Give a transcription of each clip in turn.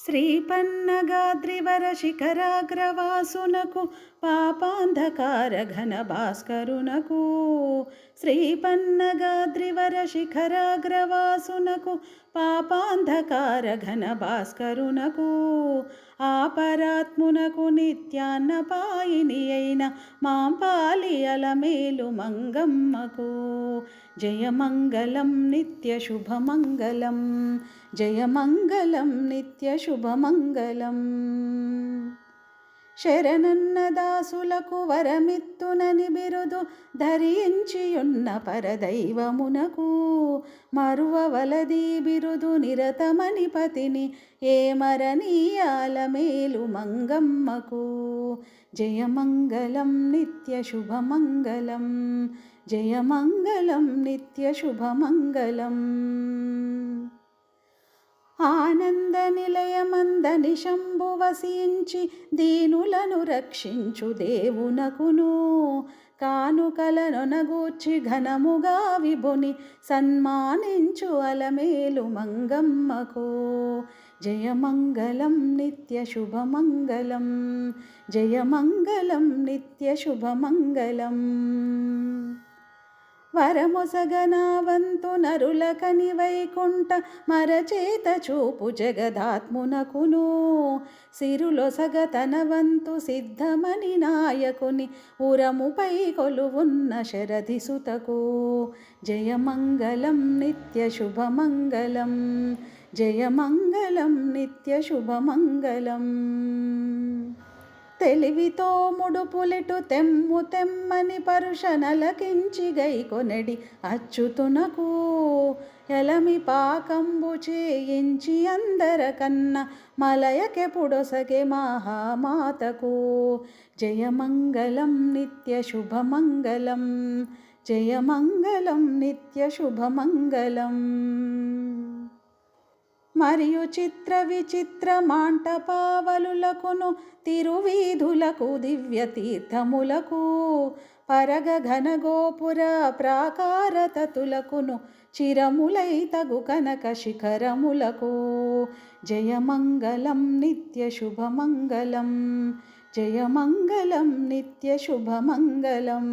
శ్రీపన్నగాద్రివర శిఖరాగ్రవాసునకు పాపాంధకార ఘన భాస్కరునకు శ్రీపన్నగాద్రివర శిఖరాగ్రవాసునకు పాపాంధకార ఘన భాస్కరునకు ఆపరాత్మునకు నిత్యాన్నపాయిని అయిన మాంపాలి అలమేలు మంగమ్మకు. జయమంగళం నిత్య శుభమంగళం జయమంగళం నిత్య శుభమంగళం శరణన్నదాసులకు వరమిత్తునని బిరుదు ధరించియున్న పరదైవమునకు. మరువవలది బిరుదు నిరతమని పతిని ఏమరనీయాల మేలు మంగమ్మకు. జయమంగళం నిత్య శుభమంగళం జయమంగళం నిత్య శుభమంగళం. ఆనంద నిలయమందని శంభు వసించి దీనులను రక్షించు దేవునకును. కానుకలనొనగూర్చి ఘనముగా విభుని సన్మానించు అలమేలు మంగమ్మకు. జయమంగళం నిత్య శుభమంగళం జయమంగళం నిత్య శుభమంగళం. వరమొసగనావంతు నరులకని వైకుంఠ మరచేత చూపు జగదాత్మునకును. సిరులొసగ తనవంతు సిద్ధమని నాయకుని ఉరముపై కొలువున్న శరధిసుతకు. జయమంగళం నిత్య శుభమంగళం జయమంగళం నిత్య శుభమంగళం. తెలివితో ముడుపులిటు తెమ్ము తెమ్మని పరుష నలకించి గైకొనడి అచ్యుతునకు ఎలమి పాకంబు చేయించి అందరకన్న మలయకెపుడొసగే మహామాతకు. జయమంగళం నిత్య శుభమంగళం జయమంగళం నిత్య శుభమంగళం. మరియు చిత్ర విచిత్ర మాంటపావలులకును తిరువీధులకు దివ్య తీర్థములకు పరగ ఘనగోపుర ప్రాకారతతులకును చిరములై తగు కనక శిఖరములకు. జయమంగళం నిత్య శుభమంగళం జయమంగళం నిత్య శుభమంగళం.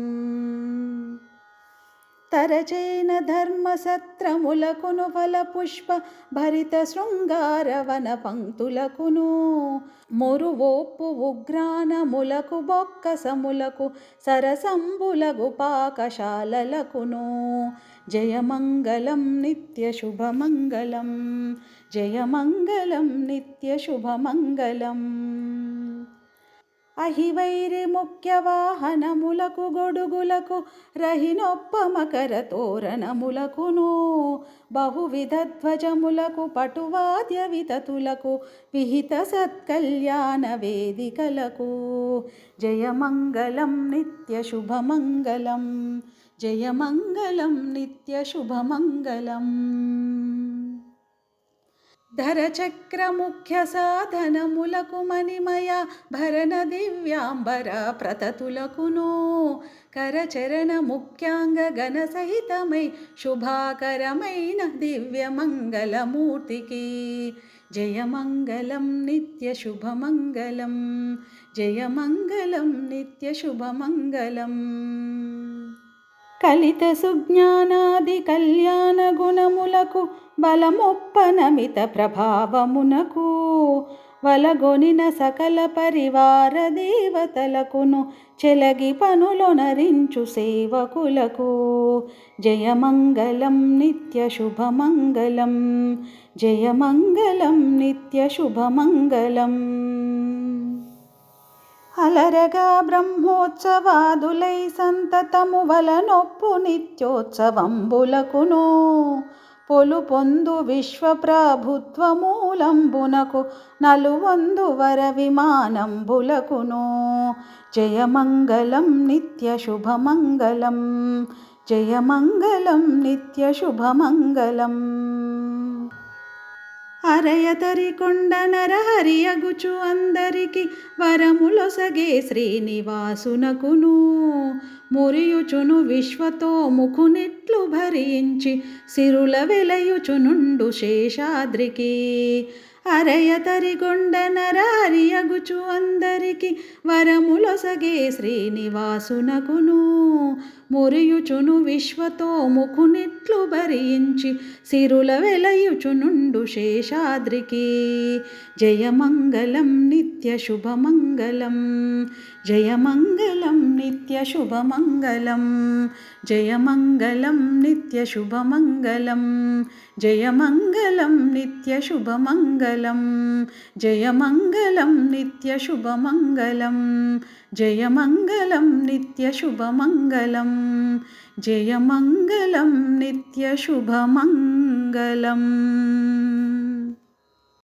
తరచైన ధర్మసత్రములకును ఫల పుష్ప భరిత శృంగారవన పంక్తులకును. మురువోప్పు ఉగ్రానములకు బొక్కసములకు సరసంబులగు పాకశాలలకును. జయమంగళం నిత్యశుభమంగళం జయమంగళం నిత్యశుభమంగళం. అహివైరి ముఖ్య వాహనములకు గొడుగులకు రహినొప్పమకర తోరణములకును బహువిధ ధ్వజములకు పటువాద్య వితతులకు విహిత సత్కల్యాణ వేదికలకు. జయమంగళం నిత్య శుభమంగళం జయమంగళం నిత్య శుభమంగళం ధరచక్రముఖ్య సాధనములకు మణిమయ భరణ దివ్యాంబర ప్రతతులకును కరచరణ ముఖ్యాంగ గణ సహితమై శుభాకరమైన దివ్యమంగళమూర్తికి. జయమంగళం నిత్య శుభమంగళం. జయమంగళం నిత్య శుభమంగళం. కలిత సుజ్ఞానాది కళ్యాణ గుణములకు బలమొప్పనమిత ప్రభావమునకు వలగొనిన సకల పరివార దేవతలకును చెలగి పనులొనరించు సేవకులకు. జయమంగళం నిత్య శుభమంగళం జయమంగళం నిత్య శుభమంగళం. అలరగా బ్రహ్మోత్సవాదులై సంతతము వలనొప్పు నిత్యోత్సవంబులకును పొలు పొందు విశ్వప్రభుత్వమూలంబునకు నలువొందు వర విమానంబులకును జయమంగళం నిత్యశుభమంగళం జయమంగళం నిత్య శుభమంగళం. అరయతరి కొండ నరహరియగుచు అందరికి వరములొసగే శ్రీనివాసునకును. మురియుచును విశ్వతో ముఖునెట్లు భరించి సిరుల వెలయుచునుండు శేషాద్రికి. అరయ తరిగొండ నరారియగుచు అందరికి వరములొసగే శ్రీనివాసునకును. మురియుచును విశ్వతో ముఖునిట్లు భరించి సిరుల వెలయుచునుండు శేషాద్రికి. జయమంగళం నిత్య శుభమంగళం జయమంగళం నిత్య శుభమంగళం జయమంగళం నిత్య శుభమంగళం జయమంగళం నిత్య శుభమంగళం. जय मङ्गलं नित्यशुभमङ्गलम् जय मङ्गलं नित्यशुभमङ्गलम् जय नित्यशुभमङ्गलम्